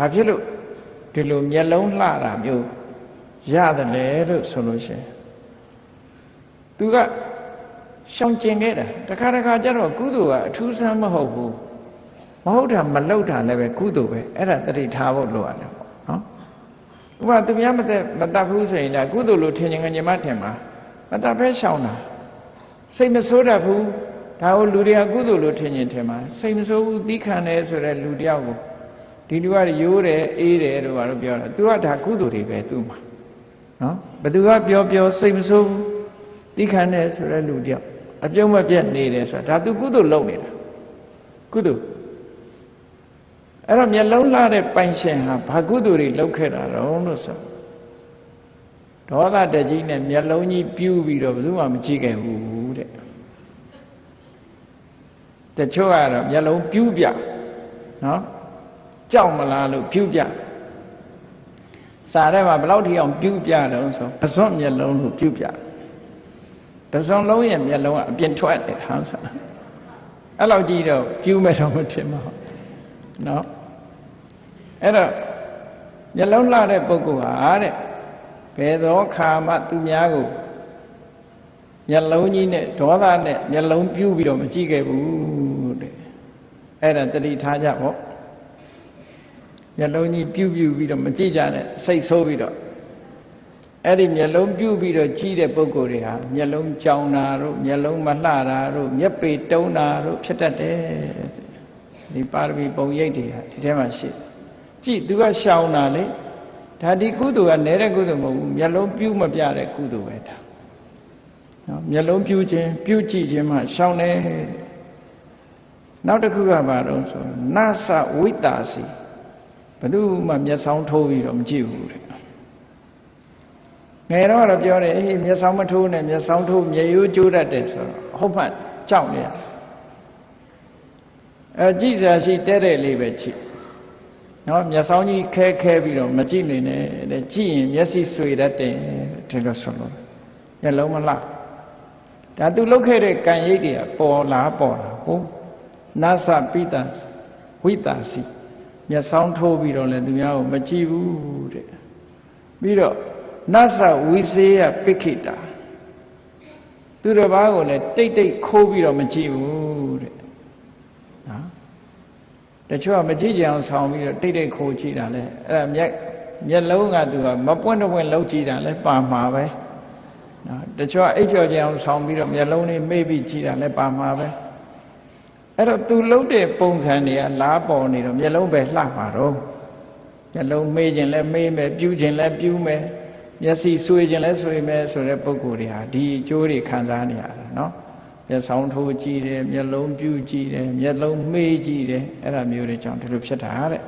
ဘာဖြစ်လို့ဒီလိုမျက်လုံးလှတာမျိုးရတယ်လေလို့ဆိုလို့ရှိရင်သူကရှောင်ကျင်ခဲ့တာတခါတခါကျတော့ကုသိုလ်ကအထူးဆန်းမဟုတ်ဘူးမဟုတ်တာမလုပ်တာလည်းပဲကုသိုလ်ပဲအဲ့ဒါတတိထားဖို့လိုရတယ်ပေါ့နော်ဥပမာသူများမသက်မတတ်ဘူးဆိုရင်ဒါကုသိုလ်လို့ထင်ရင်ငြိမ်မထင်ပါမတတ်ဖဲရှောင်တာစိတ်မဆိုးတတ်ဘူးဒါကိုလူတွေကကုသိုလ်လို့ထင်ရင်ထင်ပါစိတ်မဆိုးဘူးသီးခံတယ်ဆိုတဲ့လူတယောက်ကို ဒီလူကရိုးတယ်အေးတယ်တို့ဘာလို့ပြောတာသူကဒါကုသိုလ်တွေပဲသူ့မှာနော်ဘသူကပြောပြောစိတ်မဆိုးဘူးသီးခံတယ်ဆိုတဲ့လူတယောက်အပြုံးမပြတ်နေတယ်ဆိုတာဒါသူကုသိုလ်လုပ်နေတာကုသိုလ်အဲ့တော့မျက်လုံးလှတဲ့ပိုင်ရှင်ဟာဘာကုသိုလ်တွေလုပ်ခဲ့တာတော့လို့ဆိုဒေါသတကြီးနဲ့မျက်လုံးကြီးပြူးပြီးတော့ဘယ်သူမှမကြည့်ခဲ့ဘူးတဲ့တချို့ကတော့မျက်လုံးပြူးပြနော် ကြောက်မလားလို့ပြူးပြစာထဲမှာဘယ်လောက်ထိအောင်ပြူးပြတော့ဆိုပစွန့်မျက်လုံးလို့ပြူးပြပစွန့်လုံးရဲ့မျက်လုံးကအပြင်ထွက်နေတာဟုတ်စားအဲ့လောက်ကြည့်တော့ပြူးမဲ့တော့မထင်ပါဘူးနော်အဲ့တော့မျက်လုံးလှတဲ့ပုဂ္ဂိုလ်ဟာတဲ့ဘယ်သောခါမှသူများကိုမျက်လုံးကြီးနဲ့ဒေါသနဲ့မျက်လုံးပြူးပြီးတော့မကြည့်ခဲ့ဘူးတဲ့အဲ့ဒါတတိထားကြပေါ့ မျက်လုံးကြီးပြူးပြူးပြီးတော့မကြည့်ကြနဲ့စိတ်ဆိုးပြီးတော့အဲ့ဒီမျက်လုံးပြူးပြီးတော့ကြီးတဲ့ပုဂ္ဂိုလ်တွေဟာမျက်လုံးကြောင်တာတို့မျက်လုံးမလှတာတို့မျက်ပေတုံးတာတို့ဖြစ်တတ်တယ်ဒီပါရမီပုံရိပ်တွေဟာဒီထဲမှာရှိတယ်ကြည့်သူကရှောင်တာလေဒါဒီကုသိုလ်ကနေတဲ့ကုသိုလ်မဟုတ်ဘူးမျက်လုံးပြူးမပြတဲ့ကုသိုလ်ပဲဒါနော်မျက်လုံးပြူးခြင်းပြူးကြည့်ခြင်းမှရှောင်တယ်နောက်တစ်ခုကဘာတော့ဆိုနသဝိတာစီ ဘယ်သူမှမျက်စောင်းထိုးပြီးတော့မကြည့်ဘူးတဲ့ငယ်တော့တော့ပြောတယ်အေးမျက်စောင်းမထိုးနဲ့မျက်စောင်းထိုးမျက်ရိုးကျိုးတတ်တယ်ဆိုတော့ဟုတ်မှကြောက်နေရအဲကြည့်စရာရှိတဲ့တဲ့လေးပဲကြည့်နော်မျက်စောင်းကြီးခဲခဲပြီးတော့မကြည့်နေနဲ့တဲ့ကြည့်ရင်မျက်စိဆွေတတ်တယ်ဒီလိုဆိုလို့မျက်လုံးမလှဒါသူလုတ်ခဲ့တဲ့ကံရိပ်တွေကပေါ်လာပေါ်လာဟုတ်နာသပိတဝိတာစီ မျက်စောင်းထိုးပြီးတော့လည်းသူများကိုမကြည့်ဘူးတဲ့ပြီးတော့နသဝိစေယပိခိတာသူတစ်ပါးကိုလည်းတိတ်တိတ်ခိုးပြီးတော့မကြည့်ဘူးတဲ့နော်တချို့ကမကြည့်ကြအောင်ဆောင်းပြီးတော့တိတ်တိတ်ခိုးကြည့်တာလဲအဲ့ဒါမျက်မျက်လုံးကသူကမပွင့်တော့ပွင့်လုံးကြည့်တာလဲပါမှာပဲနော်တချို့ကအိပ်ပျော်ကြအောင်ဆောင်းပြီးတော့မျက်လုံးလေးမေ့ပြီးကြည့်တာလဲပါမှာပဲ အဲ့တော့သူလှုပ်တဲ့ပုံစံတွေကလားပေါ်နေတော့မျက်လုံးပဲလှမှာတော့မျက်လုံးမေးခြင်းလဲမေးမယ်ပြူးခြင်းလဲပြူးမယ်မျက်စိဆွေခြင်းလဲဆွေမယ်ဆိုတဲ့ပုံကိုယ်တွေဟာဒီအကျိုးတွေခံစားနေရတာနော်မျက်စောင်းထိုးကြည့်တယ်မျက်လုံးပြူးကြည့်တယ်မျက်လုံးမေးကြည့်တယ်အဲ့ဒါမျိုးတွေကြောင့်ဒီလိုဖြစ်တာတဲ့